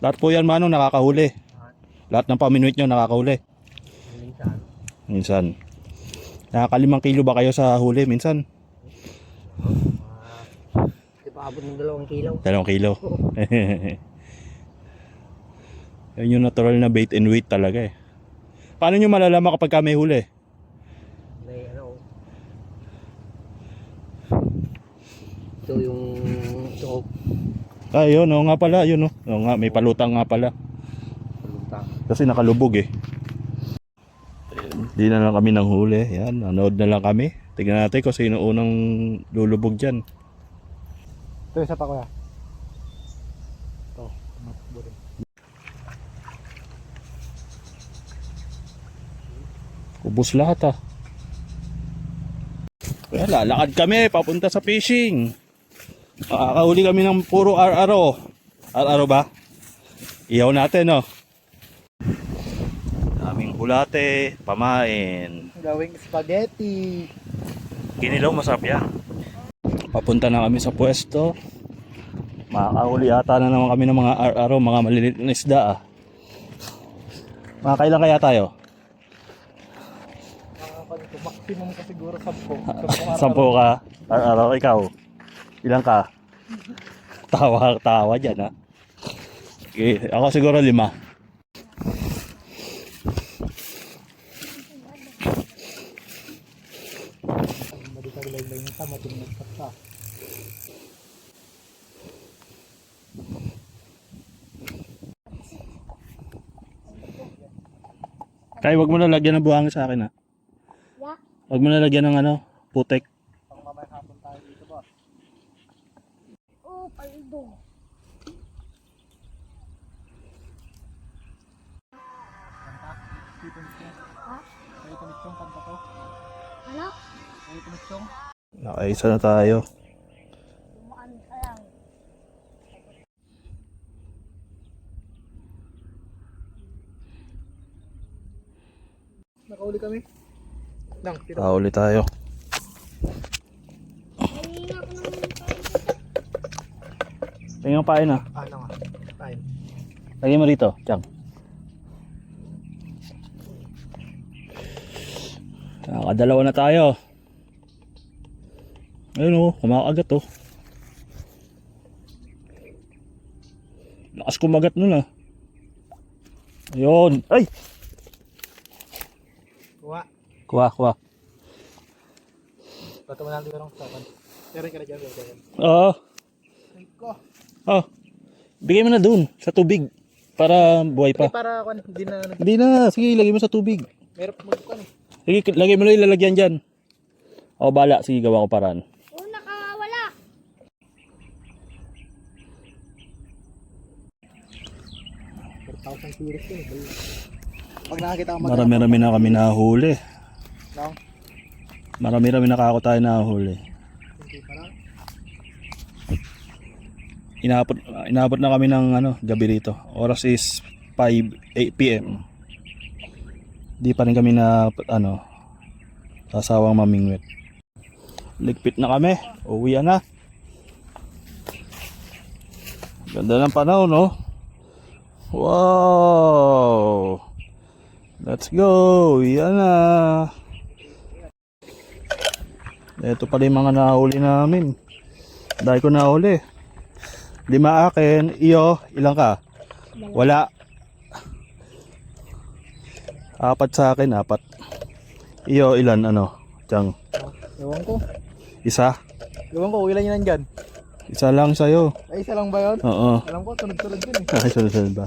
Lahat po yan manong nakakahuli. Lahat ng paminuit nyo nakakahuli. Minsan. Minsan. Nakakalimang kilo ba kayo sa huli minsan? Di pa abot ng dalawang kilo. Dalawang kilo. Yan yung natural na bait and weight talaga eh. Paano nyo malalaman kapag ka may huli? May ano. Ito yung ito. Ah, yun, oo nga pala, yun oh. Oo nga, may palutang nga pala. Palutang. Kasi nakalubog eh. Hindi na lang kami ng huli. Yan, nanood na lang kami. Tignan natin kung sino unang lulubog dyan. Ito isa pa kuya. Ito. Tumakbo rin. Ubus lahat ah. Kaya lalakad kami papunta sa fishing. Makakahuli kami ng puro ar-aro. Ar-aro ba? Iyaw natin oh. Daming bulate, pamain. Gawing spaghetti. Kinilaw masarap yan. Papunta na kami sa pwesto. Makakahuli ata na naman kami ng mga ar-aro, mga maliliit na isda ah. Mga kailan kaya tayo? Nakakapanito. Maximum ka siguro 10. Sampo ka. Ar-aro, ikaw. Ilang ka? Tawa, tawa dyan ha. Okay, ako siguro lima. Kaya wag mo na lagyan ng buhangin sa akin ha. Wag mo na lagyan ng ano, putek. Pang mamay hapon tayo dito boss. Oh, paldo. Ha? Kayo tumitsyong kanta ko. Ano? Kayo tumitsyong. Nakaisa na tayo. Nakauli kami. Lang, tira. Pauli tayo. Tingnan pain ha. Ano nga? Tayo. Lagyan mo rito, Chang. Nakakadalawa na tayo. Ayun oh, kumakagat oh. Lakas kumagat nun ah. Ayun. Ay! Kuha. Kuha, kuha. Bato mo natin yung sapan. Pero ka na dyan. Oo. Ay ko. Oh. Bigay mo na dun sa tubig para buhay Ay, pa. para ako hindi na. Hindi na, sige, lagay mo sa tubig. Meron pa magkuhan eh. Sige, lagay mo lang ilalagyan dyan. O bala, sige, gawa ko paraan. Oh, nakawala. Pag nakakita ka mag- Marami-rami na kami nahuli. Lang. Marami-rami na kako tayo nahuli. Inabot, inabot na kami ng ano, gabi rito. Oras is 5 8 p.m. Di pa rin kami na ano sasawang mamingwit. Ligpit na kami. Uwi na. Ganda ng panahon, no? Wow! Let's go! Yan na! Ito pala yung mga nahuli namin. Dahil ko nahuli. Lima akin. Iyo, ilang ka? Wala. Apat sa akin, apat. Iyo, ilan ano? Tiyang, Ewan ko. isa. Ewan ko, ilan yun nandyan? Isa lang sa'yo. Ay, isa lang ba yun? Oo. Alam ko, sunod-sunod yun eh. Ay, sunod-sunod ba?